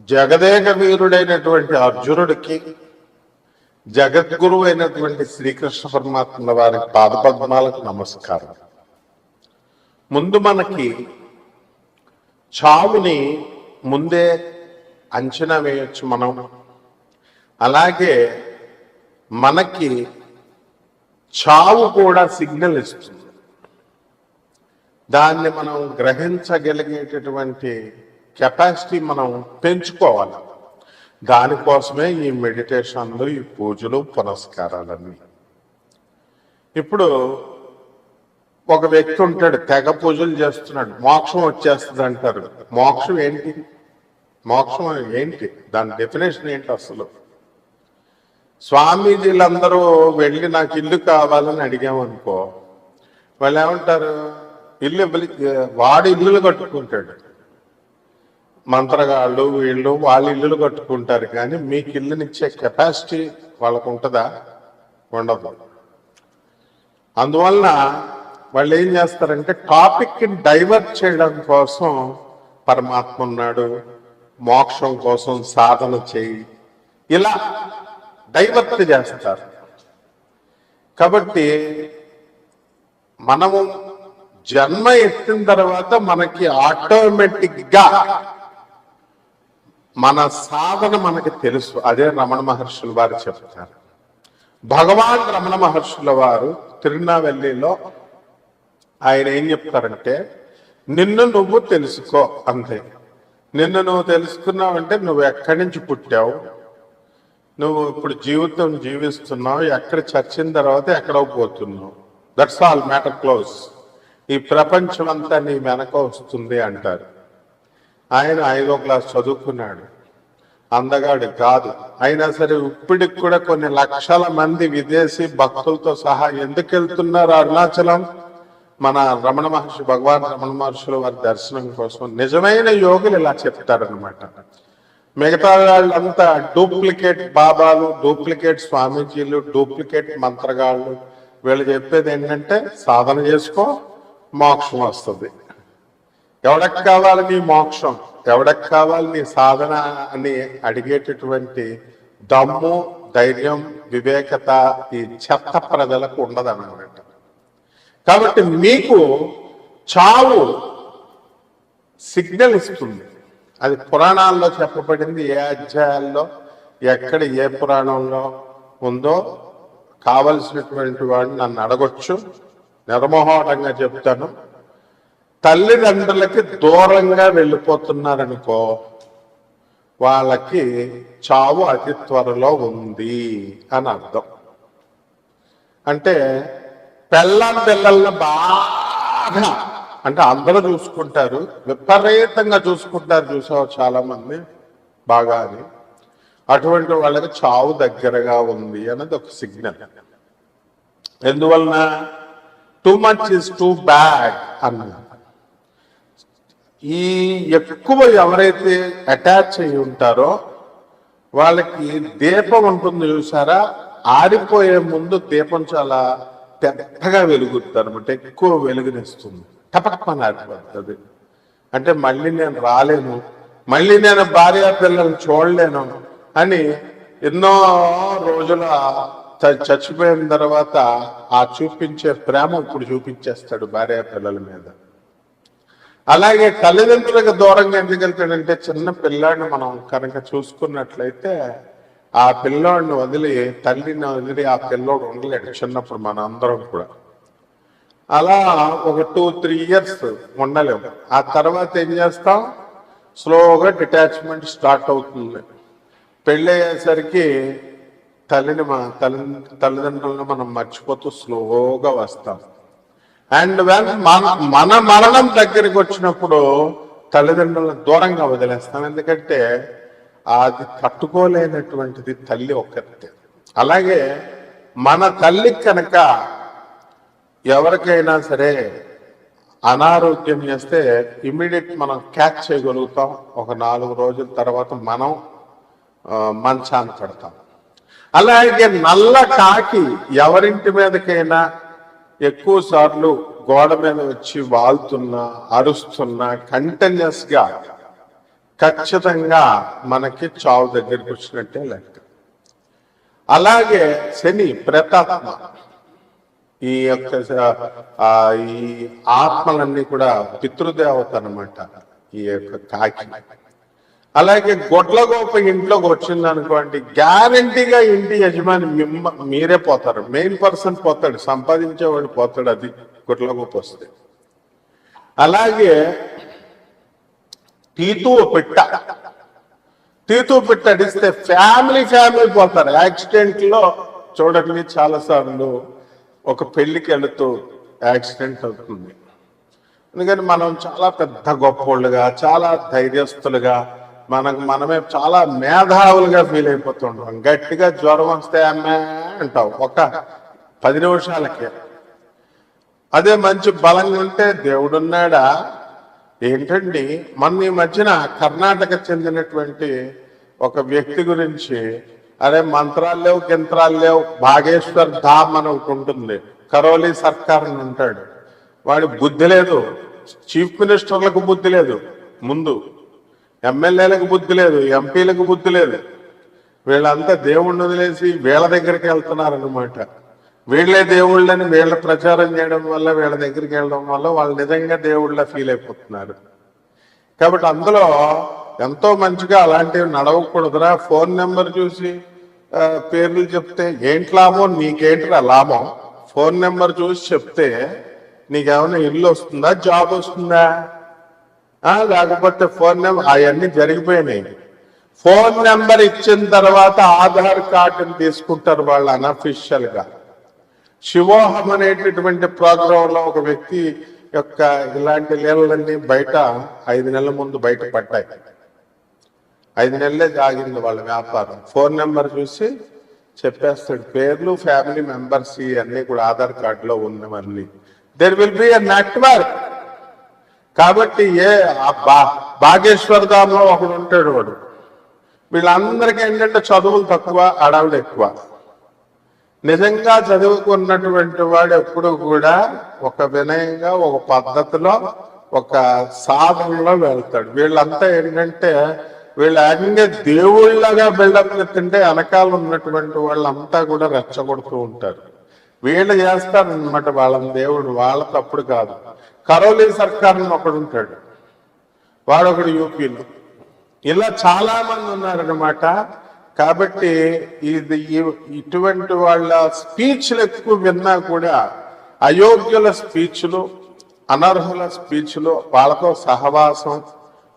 జగదేక వీరుడైనటువంటి అర్జునుడికి జగద్గురు అయినటువంటి శ్రీకృష్ణ పరమాత్మ వారి పాదపద్మాలకు నమస్కారం. ముందు మనకి చావుని ముందే అంచనా వేయొచ్చు మనం. అలాగే మనకి చావు కూడా సిగ్నల్ ఇస్తుంది. దాన్ని మనం గ్రహించగలిగేటటువంటి కెపాసిటీ మనం పెంచుకోవాలి. దానికోసమే ఈ మెడిటేషన్లు ఈ పూజలు పునస్కారాలన్నీ. ఇప్పుడు ఒక వ్యక్తి ఉంటాడు తెగ పూజలు చేస్తున్నాడు మోక్షం వచ్చేస్తుంది అంటారు మోక్షం ఏంటి? మోక్షం ఏంటి? దాని డెఫినేషన్ ఏంటి అసలు? స్వామీజీలందరూ వెళ్ళి నాకు ఇల్లు కావాలని అడిగామనుకో వాళ్ళు ఏమంటారు ఇల్లు వాడు ఇల్లులు కట్టుకుంటాడు. మంత్రగాళ్ళు వీళ్ళు వాళ్ళ ఇల్లులు కట్టుకుంటారు కానీ మీకు ఇల్లునిచ్చే కెపాసిటీ వాళ్ళకు ఉంటుందా? ఉండదు. అందువలన వాళ్ళు ఏం చేస్తారంటే టాపిక్ని డైవర్ట్ చేయడం కోసం పరమాత్మ ఉన్నాడు మోక్షం కోసం సాధన చేయి ఇలా డైవర్ట్ చేస్తారు. కాబట్టి మనము జన్మ ఎత్తిన తర్వాత మనకి ఆటోమేటిక్గా మన సాధన మనకి తెలుసు. అదే రమణ మహర్షులు వారు చెప్తారు. భగవాన్ రమణ మహర్షుల వారు తిరునావెల్లిలో ఆయన ఏం చెప్తారంటే నిన్ను నువ్వు తెలుసుకో అంతే నిన్ను నువ్వు తెలుసుకున్నావంటే నువ్వు ఎక్కడి నుంచి పుట్టావు? నువ్వు ఇప్పుడు జీవితం జీవిస్తున్నావు. ఎక్కడ చచ్చిన తర్వాత ఎక్కడో పోతున్నావు? దట్స్ ఆల్ మ్యాటర్ క్లోజ్ ఈ ప్రపంచం అంతా నీ వెనక వస్తుంది అంటారు. ఆయన ఐదో క్లాస్ చదువుకున్నాడు. అందగాడు కాదు. అయినా సరే ఇప్పటికి కూడా కొన్ని లక్షల మంది విదేశీ భక్తులతో సహా ఎందుకు వెళ్తున్నారు అరుణాచలం? మన రమణ మహర్షి భగవాన్ రమణ మహర్షుల వారి దర్శనం కోసం నిజమైన యోగులు ఇలా చెప్తారనమాట మిగతా వాళ్ళంతా డూప్లికేట్ బాబాలు డూప్లికేట్ స్వామీజీలు డూప్లికేట్ మంత్రగాళ్ళు. వీళ్ళు చెప్పేది ఏంటంటే సాధన చేసుకో మోక్షం వస్తుంది. ఎవడకు కావాలి నీ మోక్షం? ఎవడకు కావాలి నీ సాధన అని అడిగేటటువంటి దమ్ము ధైర్యం వివేకత ఈ చెత్త ప్రజలకు ఉండదన్నమాట. కాబట్టి మీకు చావు సిగ్నల్ ఇస్తుంది. అది పురాణాల్లో చెప్పబడింది ఏ అధ్యాయాల్లో ఎక్కడ ఏ పురాణంలో ఉందో కావలసినటువంటి వాడిని నన్ను అడగొచ్చు. నిర్మోహటంగా చెప్తాను. తల్లిదండ్రులకి దూరంగా వెళ్ళిపోతున్నారనుకో వాళ్ళకి చావు అతి త్వరలో ఉంది అని అర్థం. అంటే పిల్లల పిల్లల్ని బాగా అంటే అందరూ చూసుకుంటారు విపరీతంగా చూసుకుంటారు చూసావు చాలా మంది బాగా అని. అటువంటి వాళ్ళకి చావు దగ్గరగా ఉంది అన్నది ఒక సిగ్నల్. ఎందువలన? Too much is too bad అన్నారు. ఈ ఎక్కువ ఎవరైతే అటాచ్ అయి ఉంటారో వాళ్ళకి దీపం ఉంటుంది చూసారా ఆరిపోయే ముందు దీపం చాలా పెద్దగా వెలుగుతుంది అనమాట. ఎక్కువ వెలుగునిస్తుంది. టపక్కన ఆరిపోతుంది. అంటే మళ్ళీ నేను రాలేను మళ్ళీ నేను భార్య పిల్లల్ని చూడలేను అని ఎన్నో రోజుల చ- చచ్చిపోయిన తర్వాత ఆ చూపించే ప్రేమ ఇప్పుడు చూపించేస్తాడు భార్య పిల్లల మీద. అలాగే తల్లిదండ్రులకు దూరంగా ఎందుకు వెళ్తాడంటే చిన్న పిల్లాడిని మనం కనుక చూసుకున్నట్లయితే ఆ పిల్లోడిని వదిలి తల్లిని వదిలి ఆ పిల్లోడు ఉండలేడు చిన్నప్పుడు మన అందరం కూడా. అలా ఒక టూ త్రీ ఇయర్స్ ఉండలేము. ఆ తర్వాత ఏం చేస్తాం? స్లోగా డిటాచ్మెంట్ స్టార్ట్ అవుతుంది. పెళ్ళి అయ్యేసరికి తల్లిని మన తల్లి తల్లిదండ్రులను మనం మర్చిపోతూ స్లోగా వస్తాం. అండ్ వెన్ మన మన మరణం దగ్గరికి వచ్చినప్పుడు తల్లిదండ్రులను దూరంగా వదిలేస్తాం. ఎందుకంటే అది తట్టుకోలేనటువంటిది తల్లి ఒక్కరితే. అలాగే మన తల్లి కనుక ఎవరికైనా సరే అనారోగ్యం చేస్తే ఇమ్మీడియట్ మనం క్యాచ్ చేయగలుగుతాం. ఒక నాలుగు రోజుల తర్వాత మనం ఆ, మంచాన పడతాం. అలాగే నల్ల కాకి ఎవరింటి మీదకైనా ఎక్కువ సార్లు గోడ మీద వచ్చి వాళ్తున్నా అరుస్తున్నా కంటిన్యూస్గా ఖచ్చితంగా మనకి చావు దగ్గరికి వచ్చినట్టే లెక్క. అలాగే శని ప్రతాత్మ ఈ యొక్క ఈ ఆత్మలన్నీ కూడా పితృదేవత అనమాట ఈ యొక్క కాకి. అలాగే గొడ్ల గోప ఇంట్లోకి వచ్చింది అనుకోండి గ్యారంటీగా ఇంటి యజమాని మిమ్మ మీరే పోతారు. మెయిన్ పర్సన్ పోతాడు సంపాదించేవాడు పోతాడు అది గొడ్ల గోప వస్తే. అలాగే తీతూ పెట్ట. తీతూ పెట్ట అడిస్తే ఫ్యామిలీ ఫ్యామిలీ పోతారు. యాక్సిడెంట్లో చూడండి చాలా సార్లు ఒక పెళ్ళికి వెళుతూ యాక్సిడెంట్ అవుతుంది. ఎందుకని మనం చాలా పెద్ద గొప్పోళ్ళుగా చాలా ధైర్యస్తులుగా మనకు మనమే చాలా మేధావులుగా ఫీల్ అయిపోతుంటాం. గట్టిగా జ్వరం వస్తే అమ్మే అంటాం ఒక పది నిమిషాలకే. అదే మంచి బలంగా ఉంటే దేవుడున్నాడా? ఏంటండి? మన ఈ మధ్యన కర్ణాటక చెందినటువంటి ఒక వ్యక్తి గురించి అరే మంత్రాలు లేవు గింత్రాలు లేవు భాగేశ్వర్ ధామ్ అని ఒకటి ఉంటుంది. కరోలి సర్కార్ అని ఉంటాడు వాడి బుద్ధి లేదు. చీఫ్ మినిస్టర్లకు బుద్ధి లేదు. ముందు ఎమ్మెల్యేలకు బుద్ధి లేదు ఎంపీలకు బుద్ధి లేదు. వీళ్ళంతా దేవుణ్ణి వదిలేసి వీళ్ళ దగ్గరికి వెళ్తున్నారనమాట వీళ్ళే దేవుళ్ళని వీళ్ళ ప్రచారం చేయడం వల్ల వీళ్ళ దగ్గరికి వెళ్ళడం వల్ల వాళ్ళు నిజంగా దేవుళ్ళ ఫీల్ అయిపోతున్నారు. కాబట్టి అందులో ఎంతో మంచిగా అలాంటివి నడవకూడదురా. ఫోన్ నెంబర్ చూసి పేర్లు చెప్తే ఏంటి లాభం? నీకేంటిరా లాభం? ఫోన్ నెంబర్ చూసి చెప్తే నీకేమైనా ఇల్లు వస్తుందా? జాబ్ వస్తుందా? లేకపోతే ఫోన్ నెంబర్ అవన్నీ జరిగిపోయినాయి. ఫోన్ నెంబర్ ఇచ్చిన తర్వాత ఆధార్ కార్డుని తీసుకుంటారు వాళ్ళు అనఫిషియల్గా శివోహం అనేటటువంటి ప్రోగ్రామ్లో ఒక వ్యక్తి యొక్క ఇలాంటి లీలలన్నీ బయట ఐదు నెలల ముందు బయట పడ్డాయి. ఐదు నెలలే జాగింది వాళ్ళ వ్యాపారం. ఫోన్ నెంబర్ చూసి చెప్పేస్తాడు పేర్లు ఫ్యామిలీ మెంబర్స్ అన్ని కూడా ఆధార్ కార్డులో ఉన్నవన్నీ. There will be a network కాబట్టి ఏ ఆ బా- బాగేశ్వర్ ధామ్లో ఒకడు ఉంటాడు వాడు. వీళ్ళందరికీ ఏంటంటే చదువులు తక్కువ అడవులు ఎక్కువ. నిజంగా చదువుకున్నటువంటి వాడు ఎప్పుడు కూడా ఒక వినయంగా ఒక పద్ధతిలో ఒక సాధనలో వెళ్తాడు. వీళ్ళంతా ఏంటంటే వీళ్ళు ఏకంగా దేవుళ్ళగా బిల్డప్ ఎత్తుంటే వెనకాల ఉన్నటువంటి వాళ్ళంతా కూడా రెచ్చగొడుతూ ఉంటారు. వీళ్ళు చేస్తారనమాట వాళ్ళని దేవుడు వాళ్ళ తప్పుడు కాదు. కరోలీ సర్కార్ అని ఒకడు ఉంటాడు. వాడొకడు యూపీలో. ఇలా చాలా మంది ఉన్నారనమాట కాబట్టి ఇది ఇటువంటి వాళ్ళ స్పీచ్లు ఎక్కువ విన్నా కూడా అయోగ్యుల స్పీచ్లు అనర్హుల స్పీచ్లు వాళ్ళతో సహవాసం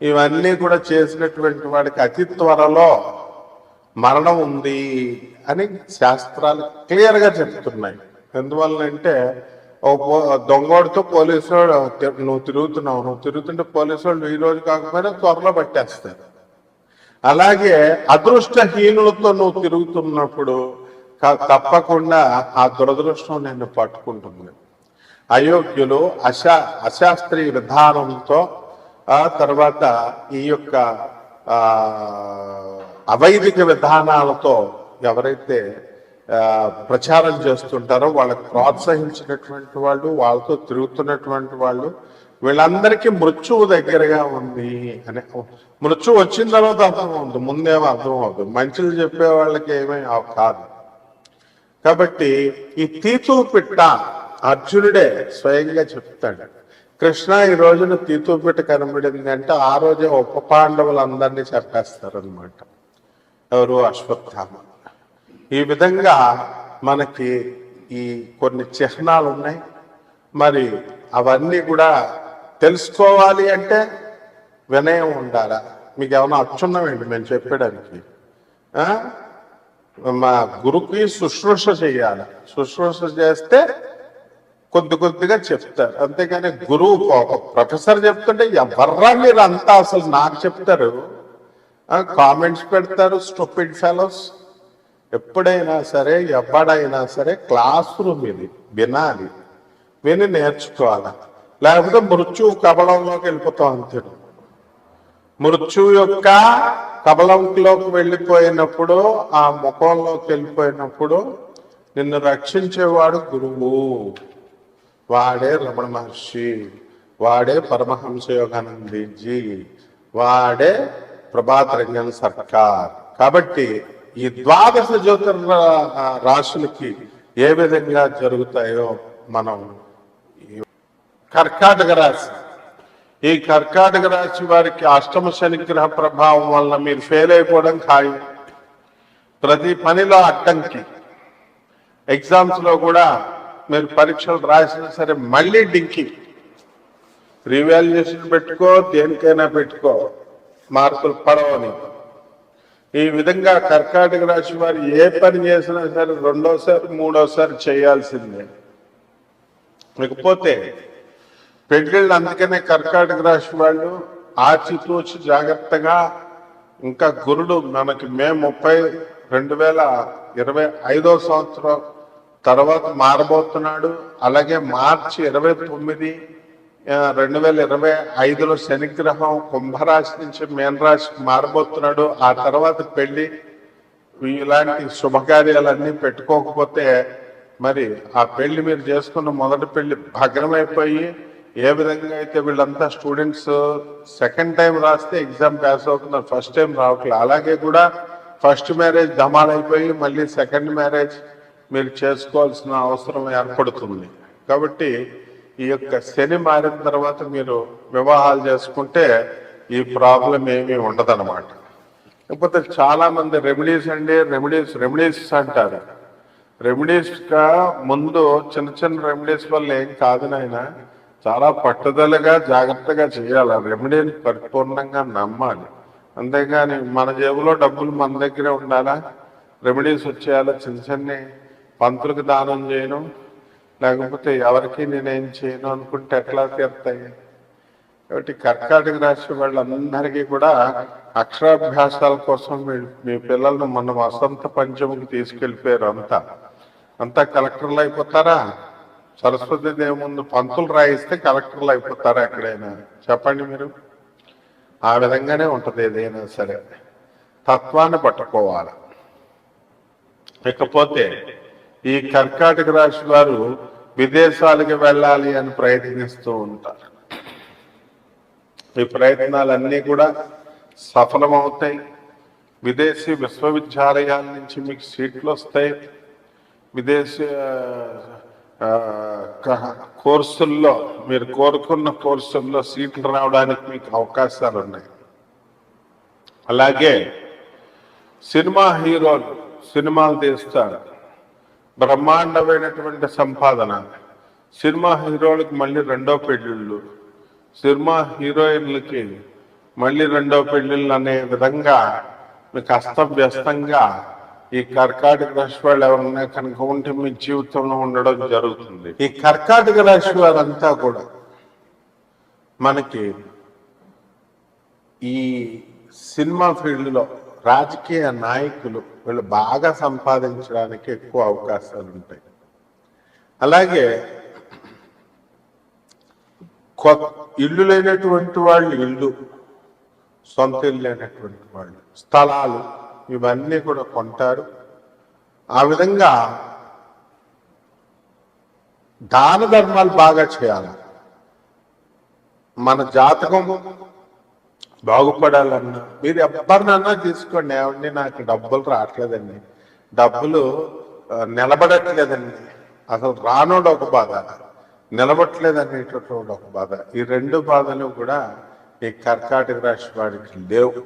ఇవన్నీ కూడా చేసినటువంటి వాడికి అతి త్వరలో మరణం ఉంది అని శాస్త్రాలు క్లియర్గా చెప్తున్నాయి. ఎందువల్ల అంటే దొంగోడితో పోలీసు వాడు నువ్వు తిరుగుతున్నావు నువ్వు తిరుగుతుంటే పోలీసు వాళ్ళు ఈ రోజు కాకపోయినా త్వరలో పట్టేస్తారు. అలాగే అదృష్టహీనులతో నువ్వు తిరుగుతున్నప్పుడు తప్పకుండా ఆ దురదృష్టం నిన్ను పట్టుకుంటుంది. అయోగ్యులు అశా అశాస్త్రీయ విధానంతో ఆ తర్వాత ఈ యొక్క ఆ అవైదిక విధానాలతో ఎవరైతే ప్రచారం చేస్తుంటారో. వాళ్ళకి ప్రోత్సహించినటువంటి వాళ్ళు వాళ్ళతో తిరుగుతున్నటువంటి వాళ్ళు వీళ్ళందరికీ మృత్యువు దగ్గరగా ఉంది అని. మృత్యు వచ్చిన తర్వాత అర్థం అవుతుంది ముందేమో అర్థం అవుతుంది మంచిలు చెప్పే వాళ్ళకి ఏమీ కాదు. కాబట్టి ఈ తీతు పిట్ట అర్జునుడే స్వయంగా చెప్తాడు. కృష్ణ ఈ రోజున తీతూ పిట్ట కనబడింది అంటే ఆ రోజే ఉప పాండవులందరినీ చెప్పేస్తారు అనమాట ఎవరు? అశ్వత్థామ. ఈ విధంగా మనకి ఈ కొన్ని చిహ్నాలు ఉన్నాయి మరి అవన్నీ కూడా తెలుసుకోవాలి అంటే వినయం ఉండాలా? మీకు ఏమైనా అచ్చున్నామండి మేము చెప్పడానికి మా గురుకి శుశ్రూష చేయాలి. శుశ్రూష చేస్తే కొద్ది కొద్దిగా చెప్తారు. అంతేగాని గురువు ఒక ప్రొఫెసర్ చెప్తుంటే ఎవర్రా మీరు అంతా అసలు నాకు చెప్తారు? కామెంట్స్ పెడతారు స్టూపిడ్ ఫెలోస్. ఎప్పుడైనా సరే ఎవడైనా సరే క్లాస్ రూమ్ ఇది వినాలి. విని నేర్చుకోవాలి? లేకపోతే మృత్యువు కబలంలోకి వెళ్ళిపోతాం అంతేను మృత్యు యొక్క కబలంలోకి వెళ్ళిపోయినప్పుడు ఆ ముఖంలోకి వెళ్ళిపోయినప్పుడు నిన్ను రక్షించేవాడు గురువు. వాడే రమణ మహర్షి వాడే పరమహంస యోగానందజీ వాడే ప్రభాతరంజన్ సర్కార్. కాబట్టి ఈ ద్వాదశ జ్యోతిర్ రాశులకి ఏ విధంగా జరుగుతాయో మనం కర్కాటక రాశి. ఈ కర్కాటక రాశి వారికి అష్టమ శనిగ్రహ ప్రభావం వలన మీరు ఫెయిల్ అయిపోవడం ఖాయం. ప్రతి పనిలో అడ్డంకి. ఎగ్జామ్స్లో కూడా మీరు పరీక్షలు రాసినా సరే మళ్ళీ డింకి రివాల్యుయేషన్ పెట్టుకో దేనికైనా పెట్టుకో. మార్కులు పడవని. ఈ విధంగా కర్కాటక రాశి వారు ఏ పని చేసినా సరే రెండోసారి మూడోసారి చేయాల్సిందే. ఇకపోతే పెళ్ళిళ్ళు అందుకనే కర్కాటక రాశి వాళ్ళు ఆచితూచి జాగ్రత్తగా ఇంకా గురుడు మనకి మే ముప్పై రెండు వేల ఇరవై ఐదో సంవత్సరం తర్వాత మారబోతున్నాడు. అలాగే మార్చి ఇరవై తొమ్మిది రెండు వేల ఇరవై ఐదులో శనిగ్రహం కుంభరాశి నుంచి మీన రాశికి మారబోతున్నాడు. ఆ తర్వాత పెళ్ళి ఇలాంటి శుభకార్యాలన్నీ పెట్టుకోకపోతే మరి ఆ పెళ్ళి మీరు చేసుకున్న మొదటి పెళ్ళి భగ్నమైపోయి ఏ విధంగా అయితే వీళ్ళంతా స్టూడెంట్స్ సెకండ్ టైం రాస్తే ఎగ్జామ్ పాస్ అవుతున్నారు ఫస్ట్ టైం రావట్లేదు అలాగే కూడా ఫస్ట్ మ్యారేజ్ ధమాలైపోయి మళ్ళీ సెకండ్ మ్యారేజ్ మీరు చేసుకోవాల్సిన అవసరం ఏర్పడుతుంది. కాబట్టి ఈ యొక్క శని మారిన తర్వాత మీరు వివాహాలు చేసుకుంటే ఈ ప్రాబ్లం ఏమీ ఉండదన్నమాట. లేకపోతే చాలా మంది రెమెడీస్ అండి రెమెడీస్ రెమెడీస్ అంటారు. రెమెడీస్గా ముందు చిన్న చిన్న రెమెడీస్ వల్ల ఏం కాదు నాయన చాలా పట్టుదలగా జాగ్రత్తగా చేయాలి. రెమెడీని పరిపూర్ణంగా నమ్మాలి. అంతేగాని మన జేబులో డబ్బులు మన దగ్గరే ఉండాలా? రెమెడీస్ వచ్చేయాలా? చిన్న చిన్న పంతులకు దానం చేయను లేకపోతే ఎవరికి నేనేం చేయను అనుకుంటే ఎట్లా తీరుతాయి? కాబట్టి కర్కాటక రాశి వాళ్ళందరికీ కూడా అక్షరాభ్యాసాల కోసం మీ మీ పిల్లల్ని మన వసంత పంచముకి తీసుకెళ్ళిపోయారు అంతా. అంతా కలెక్టర్లు అయిపోతారా? సరస్వతి దేవి ముందు పంతులు రాయిస్తే కలెక్టర్లు అయిపోతారా ఎక్కడైనా? చెప్పండి మీరు. ఆ విధంగానే ఉంటుంది ఏదైనా సరే. తత్వాన్ని పట్టుకోవాలి. ఇకపోతే ఈ కర్కాటక రాశి వారు విదేశాలకు వెళ్ళాలి అని ప్రయత్నిస్తూ ఉంటారు. ఈ ప్రయత్నాలన్నీ కూడా సఫలమవుతాయి. విదేశీ విశ్వవిద్యాలయాల నుంచి మీకు సీట్లు వస్తాయి. విదేశీ కోర్సుల్లో మీరు కోరుకున్న కోర్సుల్లో సీట్లు రావడానికి మీకు అవకాశాలు ఉన్నాయి. అలాగే సినిమా హీరోలు సినిమాలు తీస్తారు. బ్రహ్మాండమైనటువంటి సంపాదన. సినిమా హీరోలకు మళ్ళీ రెండో పెళ్ళిళ్ళు. సినిమా హీరోయిన్లకి మళ్ళీ రెండో పెళ్ళిళ్ళు అనే విధంగా మీకు అస్తవ్యస్తంగా ఈ కర్కాటక రాశి వాళ్ళు ఎవరన్నా కనుక ఉంటే మీ జీవితంలో ఉండడం జరుగుతుంది. ఈ కర్కాటక రాశి వారంతా కూడా మనకి ఈ సినిమా ఫీల్డ్లో రాజకీయ నాయకులు వీళ్ళు బాగా సంపాదించడానికి ఎక్కువ అవకాశాలు ఉంటాయి. అలాగే ఇల్లు లేనటువంటి వాళ్ళు ఇల్లు సొంత ఇల్లు లేనటువంటి వాళ్ళు స్థలాలు ఇవన్నీ కూడా కొంటారు. ఆ విధంగా దాన ధర్మాలు బాగా చేయాలి. మన జాతకం బాగుపడాలన్నా. మీరు ఎవరినన్నా తీసుకోండి. ఏమండి నాకు డబ్బులు రావట్లేదండి. డబ్బులు నిలబడట్లేదండి. అసలు రానోడు ఒక బాధ. నిలబట్టలేదు అనేటటువంటి ఒక బాధ. ఈ రెండు బాధలు కూడా ఈ కర్కాటక రాశి వారికి లేవు.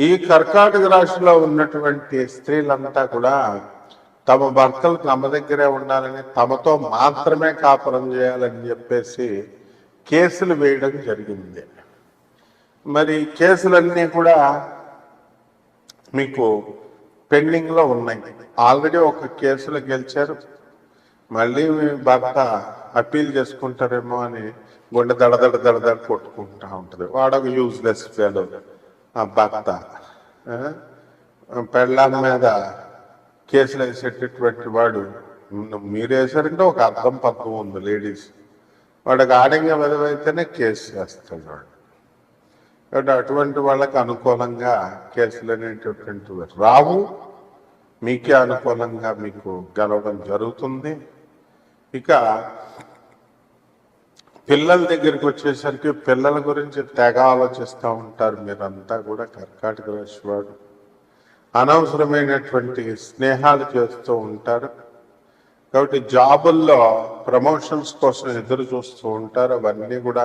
ఈ కర్కాటక రాశిలో ఉన్నటువంటి స్త్రీలంతా కూడా తమ భర్తలు తమ దగ్గరే ఉండాలని తమతో మాత్రమే కాపురం చేయాలని చెప్పేసి కేసులు వేయడం జరిగింది. మరి కేసులన్నీ కూడా మీకు పెండింగ్లో ఉన్నాయి. ఆల్రెడీ ఒక కేసులో గెలిచారు. మళ్ళీ మీ భర్త అప్పీల్ చేసుకుంటారేమో అని గుండె దడదడ దడదడ కొట్టుకుంటా ఉంటుంది. వాడొక యూజ్లెస్ ఫెలో ఆ భర్త ఆ? పెళ్ళాం మీద కేసులు వేసేటటువంటి వాడు మీరు వేసారంటే ఒక అర్థం పక్కం ఉంది లేడీస్. వాడికి ఆడంగా విధవైతేనే కేసు చేస్తాడు వాడు. కాబట్టి అటువంటి వాళ్ళకి అనుకూలంగా కేసులు అనేటటువంటివి రావు మీకే అనుకూలంగా మీకు గెలవడం జరుగుతుంది. ఇక పిల్లల దగ్గరికి వచ్చేసరికి పిల్లల గురించి తెగ ఆలోచిస్తూ ఉంటారు మీరంతా కూడా కర్కాటక రాశి వాడు అనవసరమైనటువంటి స్నేహాలు చేస్తూ ఉంటారు. కాబట్టి జాబుల్లో ప్రమోషన్స్ కోసం ఎదురు చూస్తూ ఉంటారు. అవన్నీ కూడా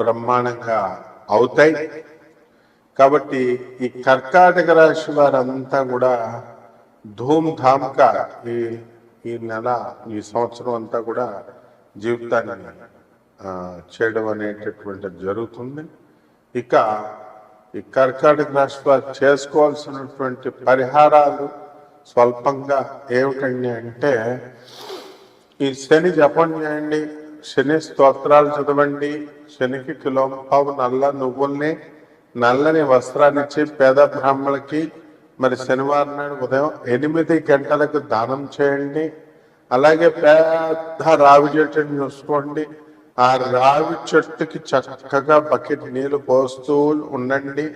బ్రహ్మాండంగా అవుతాయి. కాబట్టి ఈ కర్కాటక రాశి వారంతా కూడా ధూమ్ ధామ్గా ఈ ఈ నెల ఈ సంవత్సరం అంతా కూడా జీవితాన్ని చేయడం అనేటటువంటిది జరుగుతుంది. ఇక ఈ కర్కాటక రాశి వారు చేసుకోవాల్సినటువంటి పరిహారాలు స్వల్పంగా ఏమిటండి అంటే ఈ శని జపం చేయండి శని స్తోత్రాలు చదవండి. శనికి కిలోంపావు నల్ల నువ్వుల్ని నల్లని వస్త్రాన్ని ఇచ్చి పేద బ్రాహ్మణులకి మరి శనివారం నాడు ఉదయం ఎనిమిది గంటలకు దానం చేయండి. అలాగే పెద్ద రావి చెట్టుని చూసుకోండి. ఆ రావి చెట్టుకి చక్కగా బకెట్ నీళ్ళు పోస్తూ ఉండండి.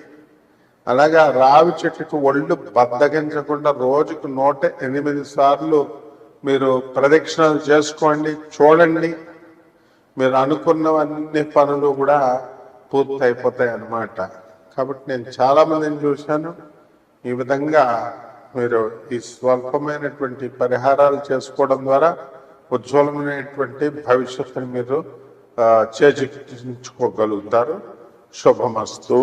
అలాగే ఆ రావి చెట్టుకు ఒళ్ళు బద్దగించకుండా రోజుకు నూట ఎనిమిది సార్లు మీరు ప్రదక్షిణలు చేసుకోండి చూడండి. మీరు అనుకున్నవన్నీ పనులు కూడా పూర్తి అయిపోతాయి అన్నమాట కాబట్టి నేను చాలా మందిని చూశాను. ఈ విధంగా మీరు ఈ స్వల్పమైనటువంటి పరిహారాలు చేసుకోవడం ద్వారా ఉజ్వలమైనటువంటి భవిష్యత్తుని మీరు ఆ, చేజిక్కించుకోగలుగుతారు. శుభమస్తు.